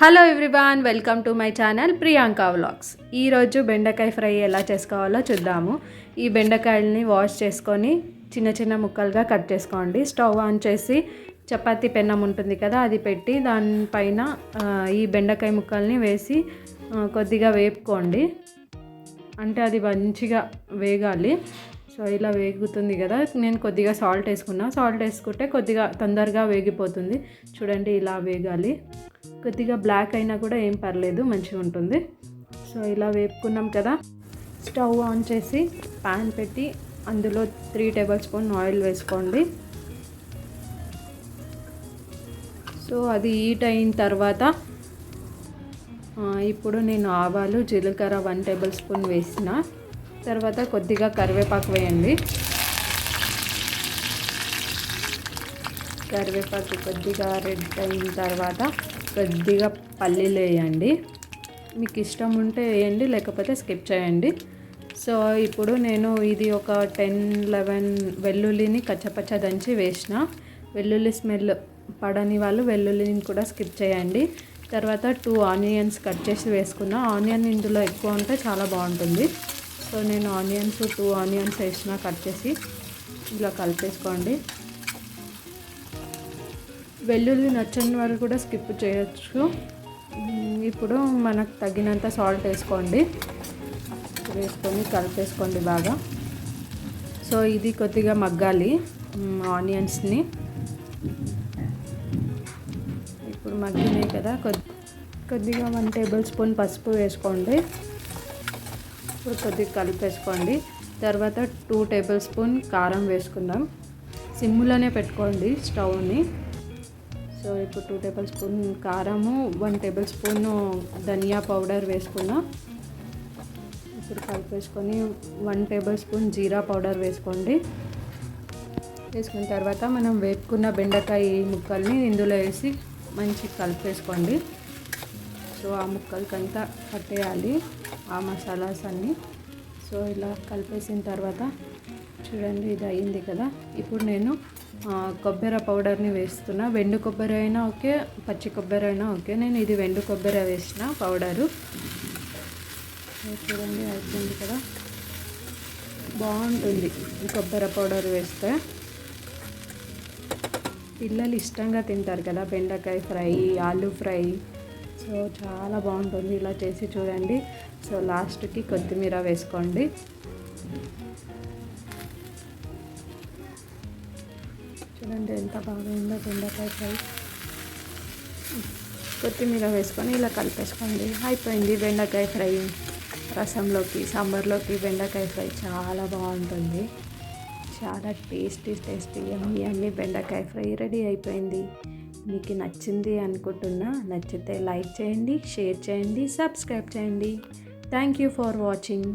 Hello everyone welcome to my channel Priyanka vlogs ఈరోజు బెండకాయ fry ఎలా చేసుకోవాలో చూద్దాము. ఈ బెండకాయలని వాష్ చేసుకొని చిన్న చిన్న ముక్కలుగా కట్ చేసుకోండి. స్టవ్ ఆన్ చేసి చపాతీ పెన్నం ఉంటుంది కదా అది పెట్టి దానిపైన ఈ బెండకాయ ముక్కల్ని వేసి కొద్దిగా వేపుకోండి. అంటే అది మంచిగా వేగాలి. సో ఇలా వేగుతుంది కదా నేను కొద్దిగా సాల్ట్ వేసుకున్నా. సాల్ట్ వేసుకుంటే కొద్దిగా తొందరగా వేగిపోతుంది. చూడండి ఇలా వేగాలి. కొద్దిగా బ్లాక్ అయినా కూడా ఏం పర్లేదు మంచిగా ఉంటుంది. సో ఇలా వేపుకున్నాం కదా స్టవ్ ఆన్ చేసి పాన్ పెట్టి అందులో త్రీ టేబుల్ స్పూన్ ఆయిల్ వేసుకోండి. సో అది హీట్ అయిన తర్వాత ఇప్పుడు నేను ఆవాలు జీలకర్ర వన్ టేబుల్ స్పూన్ వేసిన. తర్వాత కొద్దిగా కరివేపాకు వేయండి. కరివేపాకు కొద్దిగా రెడ్ అయిన తర్వాత కొద్దిగా పల్లీలు వేయండి. మీకు ఇష్టం ఉంటే వేయండి లేకపోతే స్కిప్ చేయండి. సో ఇప్పుడు నేను ఇది ఒక టెన్ లెవెన్ వెల్లుల్లిని కచ్చపచ్చ దంచి వేసిన. వెల్లుల్లి స్మెల్ పడని వాళ్ళు వెల్లుల్లిని కూడా స్కిప్ చేయండి. తర్వాత టూ ఆనియన్స్ కట్ చేసి వేసుకున్న. ఆనియన్ ఇందులో ఎక్కువ ఉంటే చాలా బాగుంటుంది. సో నేను ఆనియన్స్ టూ ఆనియన్స్ వేసిన కట్ చేసి ఇలా కలిపేసుకోండి. వెల్లుల్లి నచ్చని వారు కూడా స్కిప్ చేయొచ్చు. ఇప్పుడు మనకు తగినంత సాల్ట్ వేసుకోండి. వేసుకొని కలిపేసుకోండి బాగా. సో ఇది కొద్దిగా మగ్గాలి ఆనియన్స్ని. ఇప్పుడు మగ్గినాయి కదా కొద్ది కొద్దిగా వన్ టేబుల్ స్పూన్ పసుపు వేసుకోండి. ఇప్పుడు కొద్దిగా కలిపేసుకోండి. తర్వాత టూ టేబుల్ స్పూన్ కారం వేసుకుందాం. సిమ్లోనే పెట్టుకోండి స్టవ్ని. సో ఇప్పుడు టూ టేబుల్ స్పూన్ కారము వన్ టేబుల్ స్పూన్ ధనియా పౌడర్ వేసుకున్నాం ఇప్పుడు కలిపేసుకొని వన్ టేబుల్ స్పూన్ జీరా పౌడర్ వేసుకోండి. వేసుకున్న తర్వాత మనం వేపుకున్న బెండకాయ ముక్కల్ని ఇందులో వేసి మంచి కలిపేసుకోండి. సో ఆ ముక్కలకంతా పట్టేయాలి ఆ మసాలాస్ అన్నీ. సో ఇలా కలిపేసిన తర్వాత చూడండి ఇది అయింది కదా. ఇప్పుడు నేను కొబ్బరి పౌడర్ని వేస్తున్నా. వెండు కొబ్బరి అయినా ఓకే పచ్చి కొబ్బరి అయినా ఓకే. నేను ఇది వెండు కొబ్బరి వేసిన పౌడరు. చూడండి అయిపోయింది కదా. బాగుంటుంది కొబ్బరి పౌడర్ వేస్తే. పిల్లలు ఇష్టంగా తింటారు కదా బెండకాయ ఫ్రై ఆలు ఫ్రై. సో చాలా బాగుంటుంది ఇలా చేసి చూడండి. సో లాస్ట్కి కొత్తిమీర వేసుకోండి. చూడండి ఎంత బాగుందో బెండకాయ ఫ్రై. కొత్తిమీర వేసుకొని ఇలా కలిపేసుకోండి. అయిపోయింది బెండకాయ ఫ్రై. రసంలోకి సాంబార్లోకి బెండకాయ ఫ్రై చాలా బాగుంటుంది. చాలా టేస్టీ టేస్టీ అమ్మి అన్ని బెండకాయ ఫ్రై రెడీ అయిపోయింది. మీకు నచ్చింది అనుకుంటున్నా నచ్చితే లైక్ చేయండి షేర్ చేయండి సబ్స్క్రైబ్ చేయండి. Thank you for watching